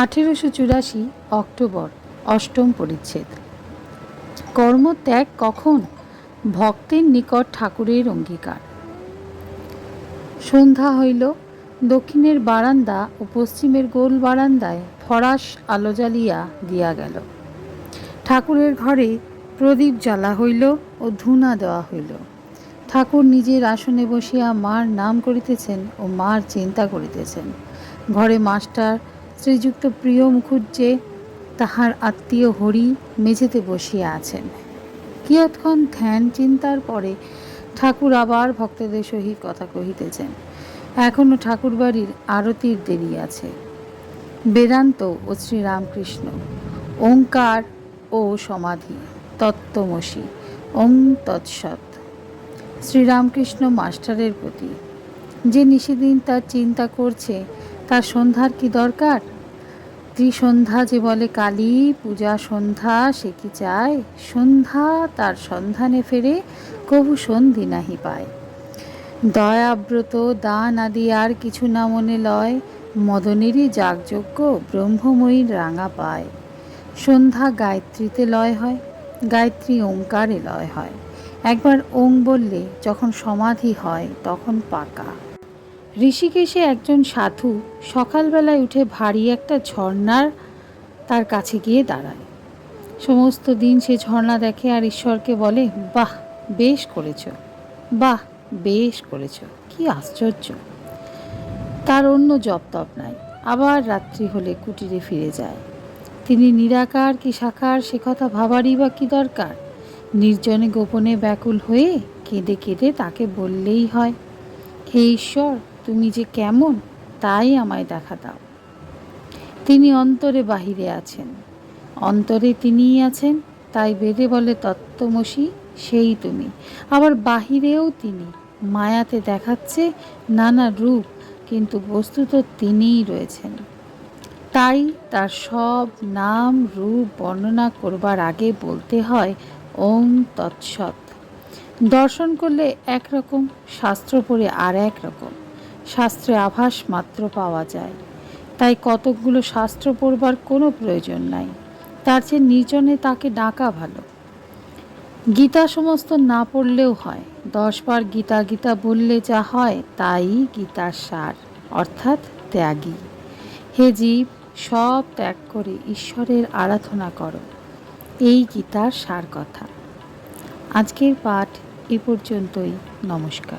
আঠেরোশো চুরাশি অক্টোবর, অষ্টম পরিচ্ছেদ। কর্মত্যাগ কখন? ভক্তের নিকট ঠাকুরের অঙ্গীকার। সন্ধ্যা হইল, দক্ষিণের বারান্দা ও পশ্চিমের গোল বারান্দায় ফরাস আলো জ্বালিয়া দিয়া গেল। ঠাকুরের ঘরে প্রদীপ জ্বালা হইল ও ধুনা দেওয়া হইল। ঠাকুর নিজের আসনে বসিয়া মার নাম করিতেছেন ও মার চিন্তা করিতেছেন। ঘরে মাস্টার শ্রীযুক্ত প্রিয় মুখুজ্জে তাহার আত্মীয় হরি মেঝেতে বসিয়া আছেন। কিয়ৎক্ষণ ধ্যান চিন্তার পরে ঠাকুর আবার ভক্তদের সহিত কথা কহিতেছেন। এখনও ঠাকুর বাড়ির আরতির দেরি আছে। বেদান্ত ও শ্রীরামকৃষ্ণ, ওঙ্কার ও সমাধি, তত্ত্বমসী, ওং তৎসৎ। শ্রীরামকৃষ্ণ মাস্টারের প্রতি যে নিষেদিন তার চিন্তা করছে, তার সন্ধ্যার কি দরকার? ত্রিসন্ধ্যা যে বলে কালী, পূজা সন্ধ্যা, সে কি চায়? সন্ধ্যা তার সন্ধানে ফেরে, কবু সন্ধি নাহি পায়। দয়াব্রত দান আদি আর কিছু না মনে লয়, মদনেরই যাগযজ্ঞ ব্রহ্মময়ীর রাঙা পায়। সন্ধ্যা গায়ত্রীতে লয় হয়, গায়ত্রী ওঙ্কারে লয় হয়। একবার ওং বললে, যখন সমাধি হয়, তখন পাকা। ঋষিকেশে একজন সাধু সকালবেলায় উঠে ভারী একটা ঝর্ণার তার কাছে গিয়ে দাঁড়ায়। সমস্ত দিন সে ঝর্ণা দেখে আর ঈশ্বরকে বলে, বাহ, বেশ করেছ। বাহ, বেশ করেছ। কি আশ্চর্য। তার অন্য জপ তপ নাই। আবার রাত্রি হলে কুটিরে ফিরে যায়। তিনি নিরাকার কি সাকার সে কথা ভাবারই বা কি দরকার? নির্জনে গোপনে ব্যাকুল হয়ে কেঁদে কেঁদে তাকে বললেই হয়, হে ঈশ্বর তুমি যে কেমন, তাই আমায় দেখা দাও। তিনি অন্তরে বাহিরে আছেন। অন্তরে তিনিই আছেন, তাই বেদে বলে তত্ত্বমসী, সেই তুমি। আবার বাহিরেও তিনি, মায়াতে দেখাচ্ছে নানা রূপ, কিন্তু বস্তুত তিনিই রয়েছেন। তাই তার সব নাম, রূপ বর্ণনা করবার আগে বলতে হয়, ওম তৎসৎ। দর্শন করলে একরকম, শাস্ত্র পড়ে আর এক রকম শাস্ত্রে আভাস মাত্র পাওয়া যায়। তাই কতকগুলো শাস্ত্র পড়বার কোনো প্রয়োজন নাই। তার চেয়ে নির্জনে তাকে ডাকা ভালো। গীতা সমস্ত না পড়লেও হয়। দশবার গীতা গীতা বললে যা হয়, তাই গীতার সার, অর্থাৎ ত্যাগী। হে জীব, সব ত্যাগ করে ঈশ্বরের আরাধনা করো। এই গীতার সার কথা। আজকের পাঠ এ পর্যন্তই। নমস্কার।